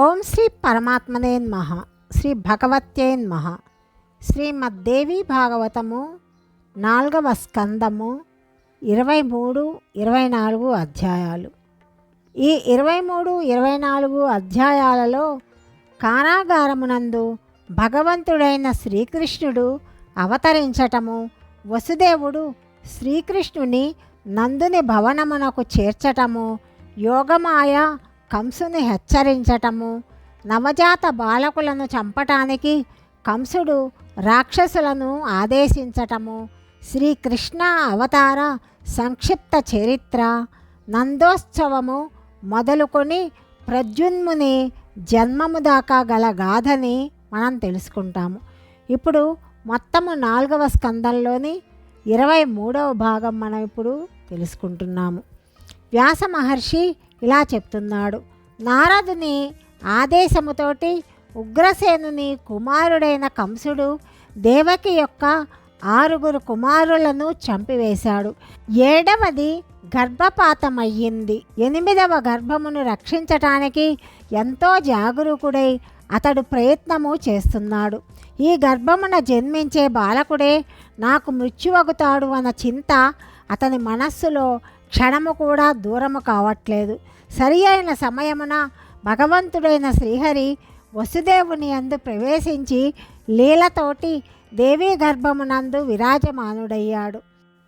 ఓం శ్రీ పరమాత్మనే మహ శ్రీ భగవత్యే మహ శ్రీమద్దేవి భాగవతము నాలుగవ స్కందము ఇరవై మూడు ఇరవై నాలుగు అధ్యాయాలు. ఈ ఇరవై మూడు ఇరవై నాలుగు అధ్యాయాలలో కారాగారమునందు భగవంతుడైన శ్రీకృష్ణుడు అవతరించటము వసుదేవుడు శ్రీకృష్ణుని నందుని భవనమునకు చేర్చటము యోగమాయ కంసుని హెచ్చరించటము నవజాత బాలకులను చంపటానికి కంసుడు రాక్షసులను ఆదేశించటము శ్రీకృష్ణ అవతార సంక్షిప్త చరిత్ర నందోత్సవము మొదలుకొని ప్రద్యున్ముని జన్మము దాకా గల గాథని మనం తెలుసుకుంటాము. ఇప్పుడు మొత్తము నాలుగవ స్కందంలోని ఇరవై మూడవ భాగం మనం ఇప్పుడు తెలుసుకుంటున్నాము. వ్యాస మహర్షి ఇలా చెప్తున్నాడు. నారదుని ఆదేశముతోటి ఉగ్రసేనుని కుమారుడైన కంసుడు దేవకి యొక్క ఆరుగురు కుమారులను చంపివేశాడు. ఏడవది గర్భపాతమయ్యింది. ఎనిమిదవ గర్భమును రక్షించటానికి ఎంతో జాగరూకుడై అతడు ప్రయత్నము చేస్తున్నాడు. ఈ గర్భమున జన్మించే బాలకుడే నాకు మృత్యువగుతాడు అన్న చింత అతని మనస్సులో క్షణము కూడా దూరము కావట్లేదు. సరి అయిన సమయమున భగవంతుడైన శ్రీహరి వసుదేవుని అందు ప్రవేశించి లీలతోటి దేవీ గర్భమునందు విరాజమానుడయ్యాడు.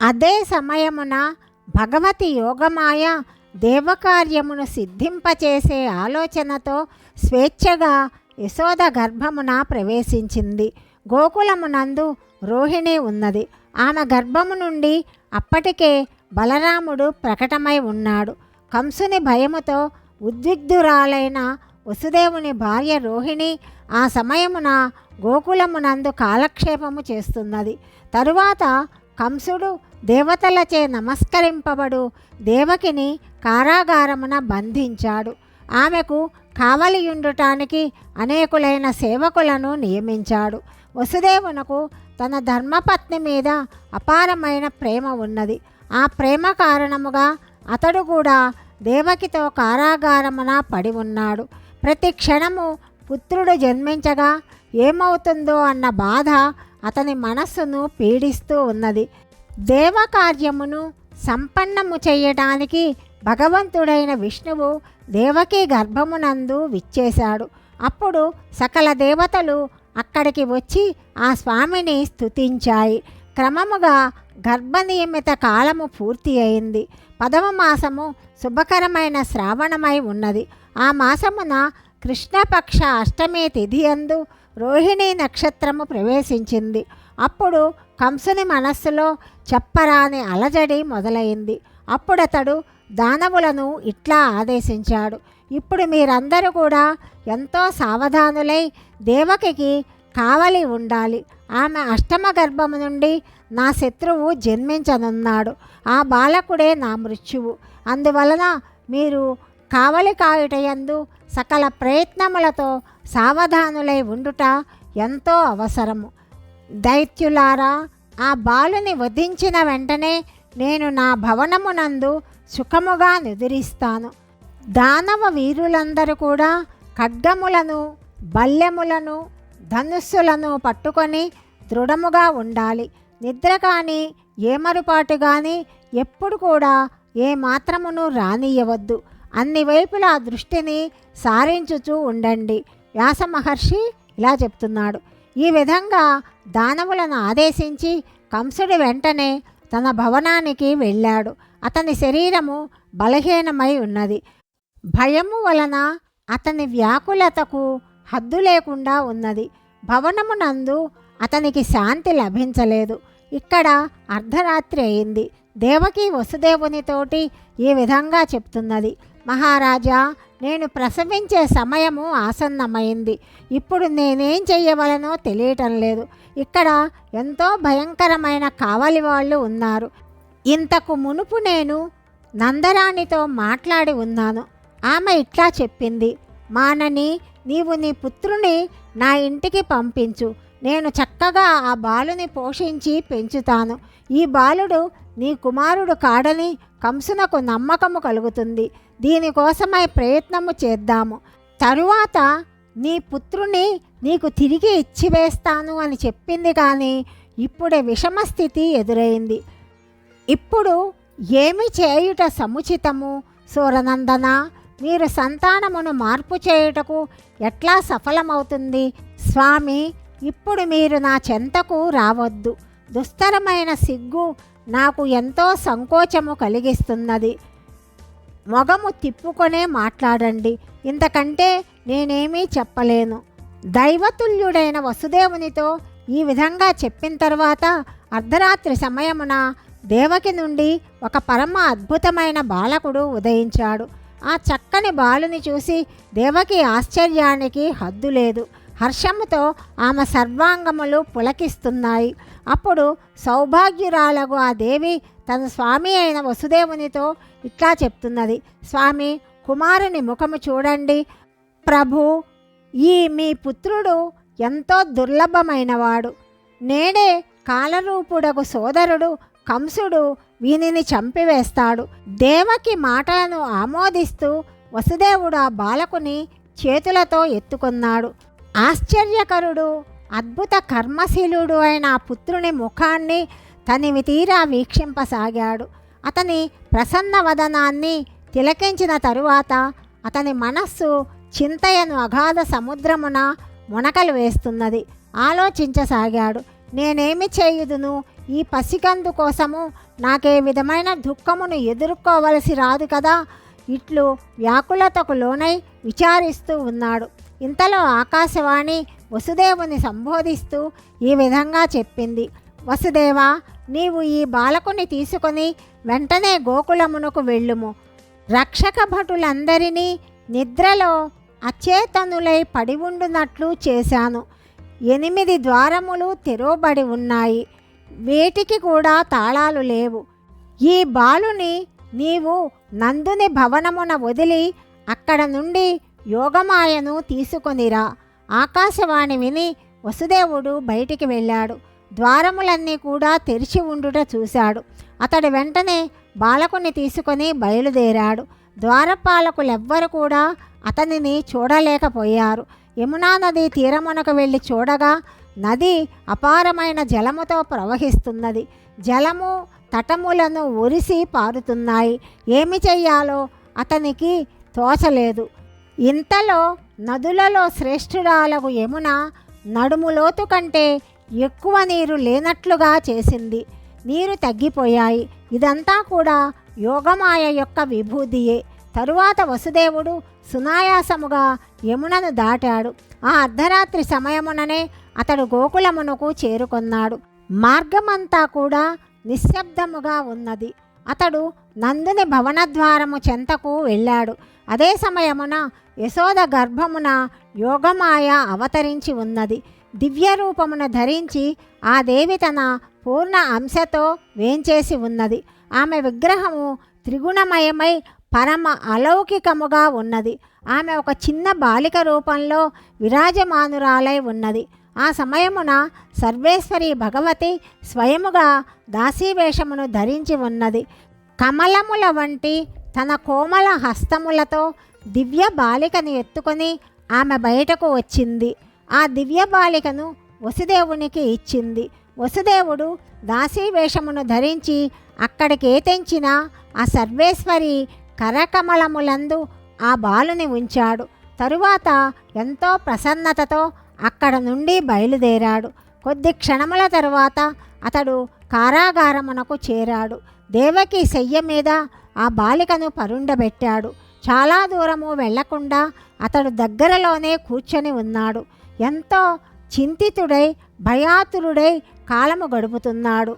అదే సమయమున భగవతి యోగమాయ దేవకార్యమును సిద్ధింపచేసే ఆలోచనతో స్వేచ్ఛగా యశోద గర్భమున ప్రవేశించింది. గోకులమునందు రోహిణి ఉన్నది. ఆమె గర్భము నుండి అప్పటికే బలరాముడు ప్రకటమై ఉన్నాడు. కంసుని భయముతో ఉద్విగ్ధురాలైన వసుదేవుని భార్య రోహిణి ఆ సమయమున గోకులమునందు కాలక్షేపము చేస్తున్నది. తరువాత కంసుడు దేవతలచే నమస్కరింపబడు దేవకిని కారాగారమున బంధించాడు. ఆమెకు కావలియుండటానికి అనేకులైన సేవకులను నియమించాడు. వసుదేవునకు తన ధర్మపత్ని మీద అపారమైన ప్రేమ ఉన్నది. ఆ ప్రేమ కారణముగా అతడు కూడా దేవకితో కారాగారమున పడి ఉన్నాడు. ప్రతి క్షణము పుత్రుడు జన్మించగా ఏమవుతుందో అన్న బాధ అతని మనస్సును పీడిస్తూ ఉన్నది. దేవకార్యమును సంపన్నము చేయటానికి భగవంతుడైన విష్ణువు దేవకి గర్భమునందు విచ్చేశాడు. అప్పుడు సకల దేవతలు అక్కడికి వచ్చి ఆ స్వామిని స్థుతించాయి క్రమముగా గర్భనియమిత కాలము పూర్తి అయింది. పదవ మాసము శుభకరమైన శ్రావణమై ఉన్నది. ఆ మాసమున కృష్ణపక్ష అష్టమి తిథి అందు రోహిణి నక్షత్రము ప్రవేశించింది. అప్పుడు కంసుని మనస్సులో చెప్పరాని అలజడి మొదలైంది. అప్పుడతడు దానవులను ఇట్లా ఆదేశించాడు. ఇప్పుడు మీరందరూ కూడా ఎంతో సావధానులై దేవకికి కావలి ఉండాలి. ఆమె అష్టమ గర్భము నుండి నా శత్రువు జన్మించనున్నాడు. ఆ బాలకుడే నా మృత్యువు. అందువలన మీరు కావలి కాయుటయందు సకల ప్రయత్నములతో సావధానులై ఉండుట ఎంతో అవసరము. దైత్యులారా ఆ బాలుని వధించిన వెంటనే నేను నా భవనమునందు సుఖముగా నిద్రిస్తాను. దానవ వీరులందరూ కూడా ఖడ్గములను బల్లెములను ధనుస్సులను పట్టుకొని దృఢముగా ఉండాలి. నిద్ర కానీ ఏమరుపాటు కానీ ఎప్పుడు కూడా ఏ మాత్రమును రానియవద్దు అన్ని వైపులా దృష్టిని సారించుచూ ఉండండి. వ్యాస మహర్షి ఇలా చెప్తున్నాడు. ఈ విధంగా దానవులను ఆదేశించి కంసుడు వెంటనే తన భవనానికి వెళ్ళాడు. అతని శరీరము బలహీనమై ఉన్నది. భయము వలన అతని వ్యాకులతకు హద్దు లేకుండా ఉన్నది. భవనమునందు అతనికి శాంతి లభించలేదు. ఇక్కడ అర్ధరాత్రి అయింది. దేవకి వసుదేవునితోటి ఈ విధంగా చెప్తున్నది. మహారాజా నేను ప్రసవించే సమయము ఆసన్నమైంది. ఇప్పుడు నేనేం చెయ్యవలనో తెలియటం లేదు. ఇక్కడ ఎంతో భయంకరమైన కావలి వాళ్ళు ఉన్నారు. ఇంతకు మునుపు నేను నందరాణితో మాట్లాడి ఉన్నాను. ఆమె ఇట్లా చెప్పింది. మానని నీవు నీ పుత్రుని నా ఇంటికి పంపించు. నేను చక్కగా ఆ బాలుని పోషించి పెంచుతాను. ఈ బాలుడు నీ కుమారుడు కాడని కంసునకు నమ్మకము కలుగుతుంది. దీనికోసమై ప్రయత్నము చేద్దాము. తరువాత నీ పుత్రుని నీకు తిరిగి ఇచ్చివేస్తాను అని చెప్పింది కానీ ఇప్పుడే విషమ స్థితి ఎదురైంది. ఇప్పుడు ఏమి చేయుట సముచితము? సూరనందన? మీరు సంతానమును మార్పు చేయుటకు ఎట్లా సఫలమవుతుంది? స్వామి ఇప్పుడు మీరు నా చెంతకు రావద్దు. దుస్తరమైన సిగ్గు నాకు ఎంతో సంకోచము కలిగిస్తున్నది. మొగము తిప్పుకొనే మాట్లాడండి. ఇంతకంటే నేనేమీ చెప్పలేను. దైవతుల్యుడైన వసుదేవునితో ఈ విధంగా చెప్పిన తర్వాత అర్ధరాత్రి సమయమున దేవకి నుండి ఒక పరమ అద్భుతమైన బాలకుడు ఉదయించాడు. ఆ చక్కని బాలుని చూసి దేవకి ఆశ్చర్యానికి హద్దు లేదు. హర్షముతో ఆమె సర్వాంగములు పులకిస్తున్నాయి. అప్పుడు సౌభాగ్యురాలకు ఆ దేవి తన స్వామి అయిన వసుదేవునితో ఇట్లా చెప్తున్నది. స్వామి కుమారుని ముఖము చూడండి. ప్రభు ఈ మీ పుత్రుడు ఎంతో దుర్లభమైనవాడు. నేడే కాలరూపుడకు సోదరుడు కంసుడు వీనిని చంపివేస్తాడు. దేవకి మాటలను ఆమోదిస్తూ వసుదేవుడు ఆ బాలకుని చేతులతో ఎత్తుకున్నాడు. ఆశ్చర్యకరుడు అద్భుత కర్మశీలుడు అయిన ఆ పుత్రుని ముఖాన్ని తనివి తీరా వీక్షింపసాగాడు. అతని ప్రసన్న వదనాన్ని తిలకించిన తరువాత అతని మనస్సు చింతయను అగాధ సముద్రమున మునకలు వేస్తున్నది. ఆలోచించసాగాడు నేనేమి చేయుదును? ఈ పసికందు కోసము నాకే విధమైన దుఃఖమును ఎదుర్కోవలసి రాదు కదా. ఇట్లు వ్యాకులతకు లోనై విచారిస్తూ ఉన్నాడు. ఇంతలో ఆకాశవాణి వసుదేవుని సంబోధిస్తూ ఈ విధంగా చెప్పింది. వసుదేవా నీవు ఈ బాలకుని తీసుకొని వెంటనే గోకులమునకు వెళ్ళుము. రక్షక భటులందరినీ నిద్రలో అచేతనులై పడి ఉండునట్లు చేశాను. ఎనిమిది ద్వారములు తెరవబడి ఉన్నాయి. వేటికి కూడా తాళాలు లేవు. ఈ బాలుని నీవు నందుని భవనమున వదిలి అక్కడ నుండి యోగమాయను తీసుకొనిరా. ఆకాశవాణి విని వసుదేవుడు బయటికి వెళ్ళాడు. ద్వారములన్నీ కూడా తెరిచి ఉండుట చూశాడు. అతడు వెంటనే బాలకుని తీసుకొని బయలుదేరాడు. ద్వారపాలకులెవ్వరు కూడా అతనిని చూడలేకపోయారు. యమునా నది తీరమునకు వెళ్ళి చూడగా నది అపారమైన జలముతో ప్రవహిస్తున్నది. జలము తటములను ఒరిసి పారుతున్నాయి. ఏమి చెయ్యాలో అతనికి తోచలేదు ఇంతలో నదులలో శ్రేష్ఠురాలకు యమున నడుములోతు కంటే ఎక్కువ నీరు లేనట్లుగా చేసింది. నీరు తగ్గిపోయాయి. ఇదంతా కూడా యోగమాయ యొక్క విభూదియే తరువాత వసుదేవుడు సునాయాసముగా యమునను దాటాడు. ఆ అర్ధరాత్రి సమయముననే అతడు గోకులమునకు చేరుకున్నాడు. మార్గమంతా కూడా నిశ్శబ్దముగా ఉన్నది. అతడు నందుని భవనద్వారము చెంతకు వెళ్ళాడు. అదే సమయమున యశోద గర్భమున యోగమాయ అవతరించి ఉన్నది. దివ్య రూపమును ధరించి ఆ దేవి తన పూర్ణ అంశతో వేంచేసి ఉన్నది. ఆమె విగ్రహము త్రిగుణమయమై పరమ అలౌకికముగా ఉన్నది. ఆమె ఒక చిన్న బాలిక రూపంలో విరాజమానురాలై ఉన్నది. ఆ సమయమున సర్వేశ్వరి భగవతి స్వయముగా దాసీవేషమును ధరించి ఉన్నది. కమలముల వంటి తన కోమల హస్తములతో దివ్య బాలికను ఎత్తుకొని ఆమె బయటకు వచ్చింది. ఆ దివ్య బాలికను వసుదేవునికి ఇచ్చింది. వసుదేవుడు దాసీవేషమును ధరించి అక్కడికి ఏతెంచిన ఆ సర్వేశ్వరి కరకమలములందు ఆ బాలుని ఉంచాడు. తరువాత ఎంతో ప్రసన్నతతో అక్కడ నుండి బయలుదేరాడు. కొద్ది క్షణముల తరువాత అతడు కారాగారమునకు చేరాడు. దేవకి శయ్య మీద ఆ బాలికను పరుండబెట్టాడు. చాలా దూరము వెళ్ళకుండా అతడు దగ్గరలోనే కూర్చొని ఉన్నాడు. ఎంతో చింతితుడై భయాతురుడై కాలము గడుపుతున్నాడు.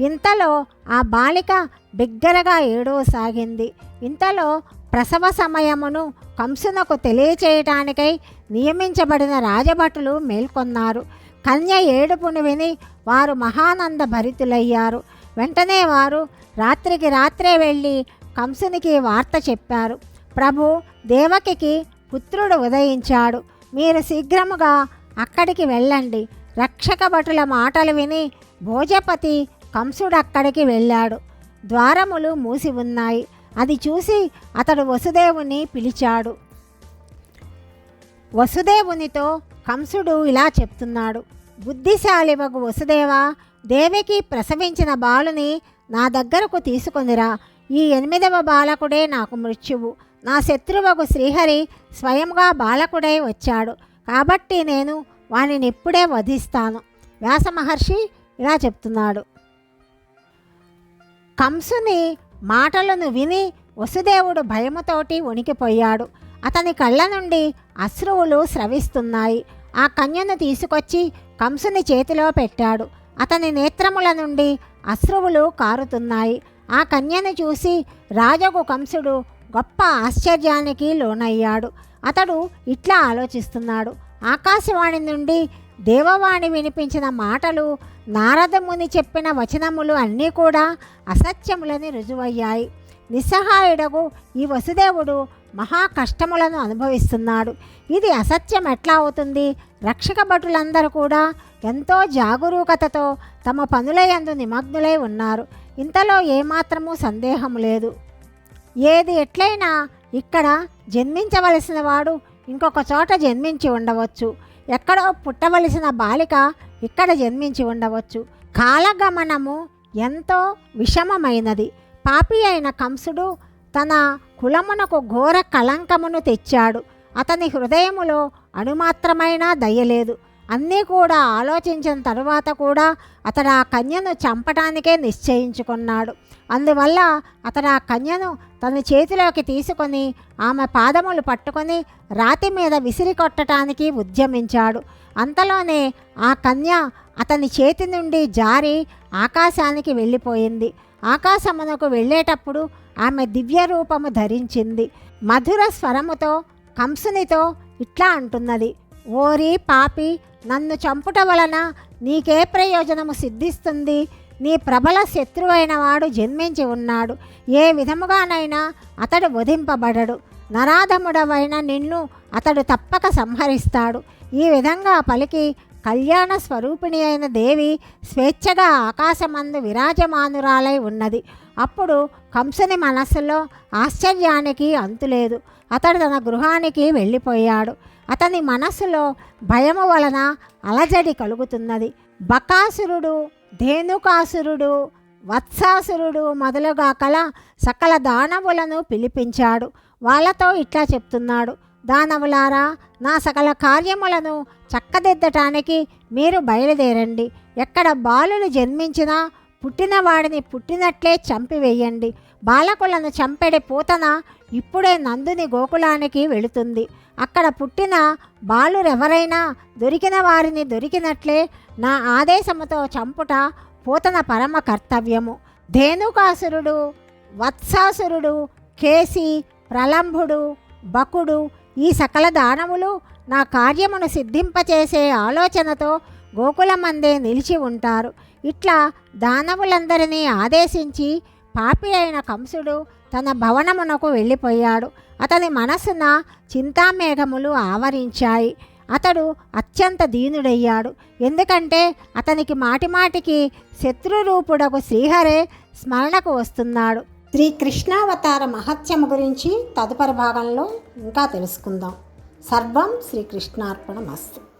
ఇంతలో ఆ బాలిక బిగ్గరగా ఏడవసాగింది. ఇంతలో ప్రసవ సమయమును కంసునకు తెలియచేయటానికై నియమించబడిన రాజభటులు మేల్కొన్నారు. కన్య ఏడుపును విని వారు మహానంద భరితులయ్యారు. వెంటనే వారు రాత్రికి రాత్రే వెళ్ళి కంసునికి వార్త చెప్పారు. ప్రభు దేవకికి పుత్రుడు ఉదయించాడు. మీరు శీఘ్రముగా అక్కడికి వెళ్ళండి. రక్షక భటుల మాటలు విని భోజపతి కంసుడు అక్కడికి వెళ్ళాడు. ద్వారములు మూసి ఉన్నాయి. అది చూసి అతడు వసుదేవుని పిలిచాడు. వసుదేవునితో కంసుడు ఇలా చెప్తున్నాడు. బుద్ధిశాలివగు వసుదేవా దేవికి ప్రసవించిన బాలుని నా దగ్గరకు తీసుకొనిరా. ఈ ఎనిమిదవ బాలకుడే నాకు మృత్యువు. నా శత్రువగు శ్రీహరి స్వయంగా బాలకుడై వచ్చాడు. కాబట్టి నేను వానిని ఇప్పుడే వధిస్తాను. వ్యాస మహర్షి ఇలా చెప్తున్నాడు. కంసుని మాటలను విని వసుదేవుడు భయముతోటి వణికిపోయాడు. అతని కళ్ళ నుండి అశ్రువులు స్రవిస్తున్నాయి. ఆ కన్యను తీసుకొచ్చి కంసుని చేతిలో పెట్టాడు. అతని నేత్రముల నుండి అశ్రువులు కారుతున్నాయి. ఆ కన్యను చూసి రాజగు కంసుడు గొప్ప ఆశ్చర్యానికి లోనయ్యాడు. అతడు ఇట్లా ఆలోచిస్తున్నాడు. ఆకాశవాణి నుండి దేవవాణి వినిపించిన మాటలు నారదముని చెప్పిన వచనములు అన్నీ కూడా అసత్యములని రుజువయ్యాయి. నిస్సహాయుడగు ఈ వసుదేవుడు మహా కష్టములను అనుభవిస్తున్నాడు. ఇది అసత్యం ఎట్లా అవుతుంది? రక్షక భటులందరూ కూడా ఎంతో జాగరూకతతో తమ పనులయందు నిమగ్నులై ఉన్నారు. ఇంతలో ఏమాత్రమూ సందేహం లేదు. ఏది ఎట్లయినా ఇక్కడ జన్మించవలసిన వాడు ఇంకొక చోట జన్మించి ఉండవచ్చు. ఎక్కడో పుట్టవలసిన బాలిక ఇక్కడ జన్మించి ఉండవచ్చు. కాలగమనము ఎంతో విషమమైనది. పాపి అయిన కంసుడు తన కులమునకు ఘోర కళంకమును తెచ్చాడు. అతని హృదయములో అణుమాత్రమైనా దయ్యలేదు అన్నీ కూడా ఆలోచించిన తరువాత కూడా అతడు ఆ కన్యను చంపటానికే నిశ్చయించుకున్నాడు. అందువల్ల అతను ఆ కన్యను తన చేతిలోకి తీసుకొని ఆమె పాదములు పట్టుకొని రాతి మీద విసిరి కొట్టడానికి ఉద్యమించాడు. అంతలోనే ఆ కన్య అతని చేతి నుండి జారి ఆకాశానికి వెళ్ళిపోయింది. ఆకాశమునకు వెళ్ళేటప్పుడు ఆమె దివ్య రూపము ధరించింది. మధుర స్వరముతో కంసునితో ఇట్లా అంటున్నది ఓరి పాపి నన్ను చంపుట వలన నీకే ప్రయోజనము సిద్ధిస్తుంది. నీ ప్రబల శత్రువైన వాడు జన్మించి ఉన్నాడు. ఏ విధముగానైనా అతడు వధింపబడడు. నరాధముడవైన నిన్ను అతడు తప్పక సంహరిస్తాడు. ఈ విధంగా పలికి కళ్యాణ స్వరూపిణి అయిన దేవి స్వేచ్ఛగా ఆకాశమందు విరాజమానురాలై ఉన్నది. అప్పుడు కంసుని మనస్సులో ఆశ్చర్యానికి అంతులేదు. అతడు తన గృహానికి వెళ్ళిపోయాడు. అతని మనస్సులో భయము వలన అలజడి కలుగుతున్నది. బకాసురుడు ధేనుకాసురుడు వత్సాసురుడు మొదలుగా కల సకల దానవులను పిలిపించాడు. వాళ్ళతో ఇట్లా చెప్తున్నాడు దానవులారా నా సకల కార్యములను చక్కదిద్దటానికి మీరు బయలుదేరండి. ఎక్కడ బాలులు జన్మించినా పుట్టినవాడిని పుట్టినట్లే చంపివేయండి. బాలకులను చంపెడి పూతన? ఇప్పుడే నందుని గోకులానికి వెళుతుంది. అక్కడ పుట్టిన బాలురెవరైనా దొరికిన వారిని దొరికినట్లే నా ఆదేశముతో చంపుట పూతన పరమ కర్తవ్యము. ధేనుకాసురుడు వత్సాసురుడు కేసి ప్రలంభుడు బకుడు ఈ సకల దానములు నా కార్యమును సిద్ధింపచేసే ఆలోచనతో గోకులమందే నిలిచి ఉంటారు. ఇట్లా దానవులందరినీ ఆదేశించి పాపి అయిన కంసుడు తన భవనమునకు వెళ్ళిపోయాడు. అతని మనసున చింతామేఘములు ఆవరించాయి. అతడు అత్యంత దీనుడయ్యాడు. ఎందుకంటే అతనికి మాటిమాటికి శత్రురూపుడకు శ్రీహరే స్మరణకు వస్తున్నాడు. శ్రీకృష్ణావతార మహత్యము గురించి తదుపరి భాగంలో ఇంకా తెలుసుకుందాం. సర్వం శ్రీకృష్ణార్పణమస్తు